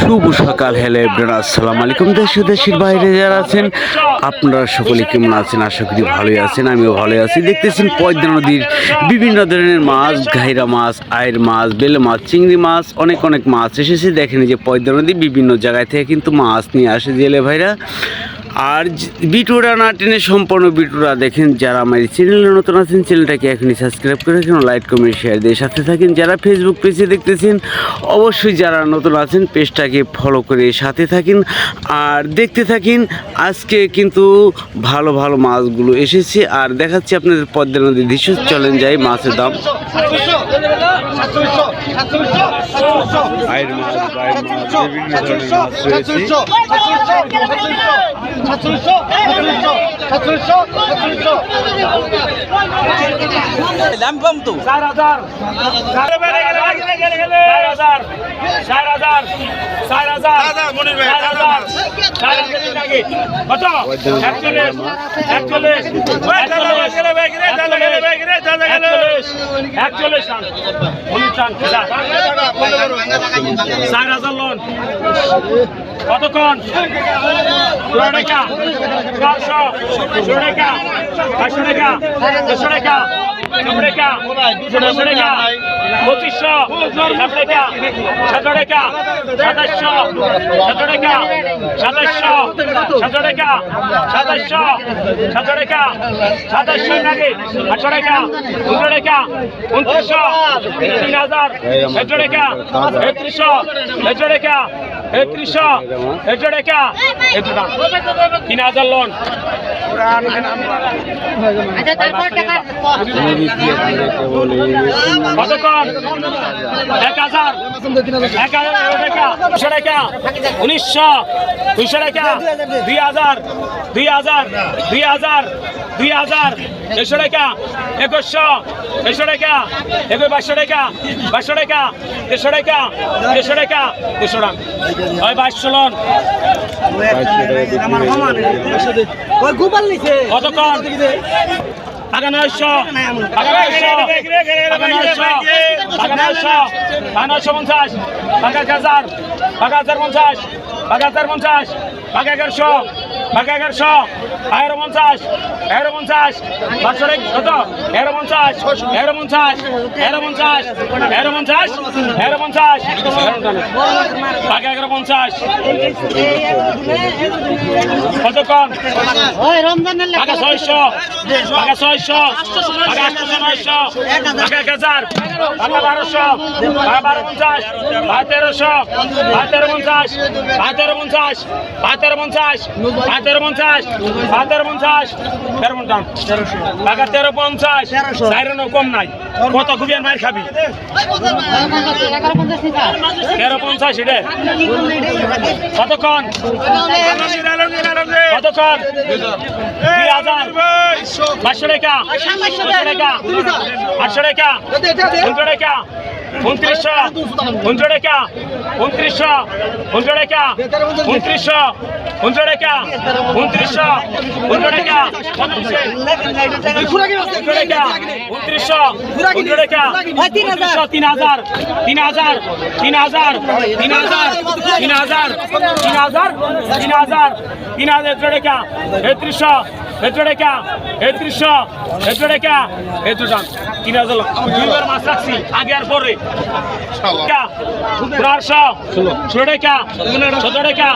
শুভ সকাল এভরিওয়ান আসসালামু আলাইকুম। দেশ দেশের বাইরে যারা আছেন, আপনারা সকলে কেমন আছেন? আশা করি ভালোই আছেন, আমিও ভালোই আছি। দেখতেছেন পদ্মা নদীর বিভিন্ন ধরনের মাছ, ঘাইরা মাছ আয়ের মাছ, বেলে মাছ, চিংড়ি মাছ, অনেক অনেক মাছ এসেছে। দেখেন যে পদ্মা নদী বিভিন্ন জায়গায় থেকে কিন্তু মাছ নিয়ে আসে জেলে ভাইরা। আর বিটুরা না টেনে সম্পূর্ণ বিটুরা দেখেন যারা আমার এই চ্যানেলে নতুন আছেন চ্যানেলটাকে এখনই সাবস্ক্রাইব করে রাখেন লাইক কমেন্ট শেয়ার দিয়ে সাথে থাকেন যারা ফেসবুক পেজে দেখতেছেন অবশ্যই যারা নতুন আছেন পেজটাকে ফলো করে সাথে থাকেন আর দেখতে থাকেন আজকে কিন্তু ভালো ভালো মাছগুলো এসেছে আর দেখাচ্ছি আপনাদের পদ্মা নদীর দৃশ্য চলেন যাই মাছের দাম মাছ বিভিন্ন ধরনের মাছ রয়েছে ল্যাম্পম তো। চার হাজার। চার হাজার। চার হাজার। চার হাজার। চার হাজার। চার হাজার লোন কতক্ষণ ষোলো টাকা চারশো ষোলো টাকা পাঁচশো টাকা দেড়শো টাকা পঁচিশশো সাত টাকা সাতাশশো সাত টাকা সাতাশ সাতাশশো সাতশো টাকা সাতাশশো সাতশো টাকা সাতাশশো নাকি? আটশো টাকা দুশো টাকা উনত্রিশশো তিন হাজার একশো টাকা একত্রিশশো টাকা একত্রিশশো একশো টাকা একশো টাকা তিন হাজার লোন। আচ্ছা কতক্ষণ এক হাজার। এক হাজার টাকা দুশো টাকা। উনিশশো। দুইশো টাকা। দুই হাজার। দুই হাজার দুই হাজার দুই হাজার। দেড়শো টাকা একুশশো। দেড়শো টাকা একুশ বাইশশো টাকা বাইশশো টাকা দেড়শো টাকা দেড়শো টাকা দেড়শো টাকা। ওই বাইশশো লোন। কতক্ষণ? টাকা নয়শো টাকা নয়শো টাকা নয়শো টাকা নয়শো টাকা নয়শো পঞ্চাশ টাকা হাজার টাকা হাজার পঞ্চাশ টাকা হাজার পঞ্চাশ টাকা এগারোশো। টাকা এগারোশো এগারো পঞ্চাশ এগারো পঞ্চাশ পাঁচশো কত এগারো পঞ্চাশ এগারো পঞ্চাশ এগারো পঞ্চাশ এগারো পঞ্চাশ এগারো পঞ্চাশ টাকা এগারো পঞ্চাশ কতক্ষণ টাকা ছয়শো টাকা ছয়শো টাকা আটশো নয়শো টাকা এক হাজার টাকা বারোশো টাকা বারো পঞ্চাশ তেরোশো তেরো পঞ্চাশ তেরো পঞ্চাশ তেরো পঞ্চাশ তেরো পঞ্চাশ ভাই তেরো পঞ্চাশ। তেরো পঞ্চাশ। টাকা তেরো পঞ্চাশ কম নাই। কত খুবই আর মার খাবি? তেরো পঞ্চাশ এটা। কতক্ষণ কতক্ষণ দুই হাজার। পাঁচশো টাকা। পাঁচশো টাকা। আটশো টাকা। উনশো টাকা। উনত্রিশশো উনশো টাকা উনত্রিশশো উনশো টাকা উনত্রিশশো উনশো টাকা উনত্রিশশো উনশো টাকা উনশো টাকা উনত্রিশশো উনশো টাকা উনত্রিশশো তিন হাজার তিন হাজার তিন হাজার তিন হাজার তিন হাজার তিন হাজার তিন হাজার তিন হাজার একশো টাকা একত্রিশশো একশো টাকা একত্রিশশো একশো টাকা একশো টাকা তিন হাজার দুইবার মাছ রাখছি আগে আর পরে। চারশো ষোলো টাকা সতেরো টাকা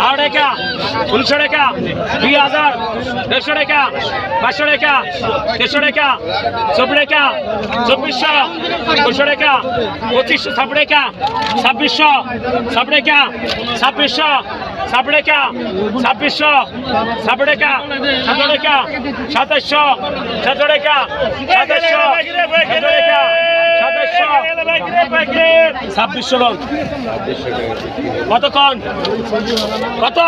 আট টাকা উনিশশো টাকা দুই হাজার দেড়শো টাকা পাঁচশো টাকা দেড়শো টাকা চব্বিশ টাকা চব্বিশশো দুশো টাকা পঁচিশশো ছাব্বিশ টাকা ছাব্বিশশো ছাব্বিশ টাকা ছাব্বিশশো সাপড়েকা ছাব্বিশ সাপড়েকা, সাতড়েকা সাতাশ সাতড়েকা, সাতাশশো, সাতড়েকা কতক্ষণ? কত?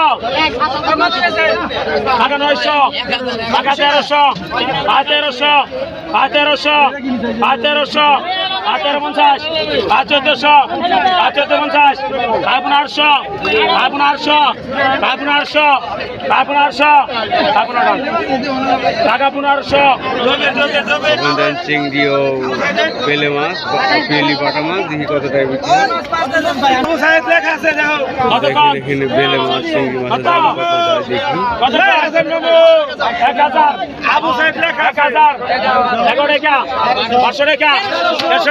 তেরোশো পা তেরোশো পা তেরোশো পা তেরোশো। তেরো পঞ্চাশ পাঁচ চোদ্দশো পাঁচ চোদ্দ পঞ্চাশ পনেরোশো পাঁচ পনেরোশো পাঁচ পনেরোশো পাঁচ পনেরোশো পাঁচ পনেরো টাকা পনেরোশো আপনাদের চিংড়ি ও বেলে মাছ পেলি মাছ দেখি কত এখানে বেলে মাছ চিংড়ি এক হাজার। আবু সাহেব এক হাজার। এগারো টাকা পাঁচশো টাকা দেড়শো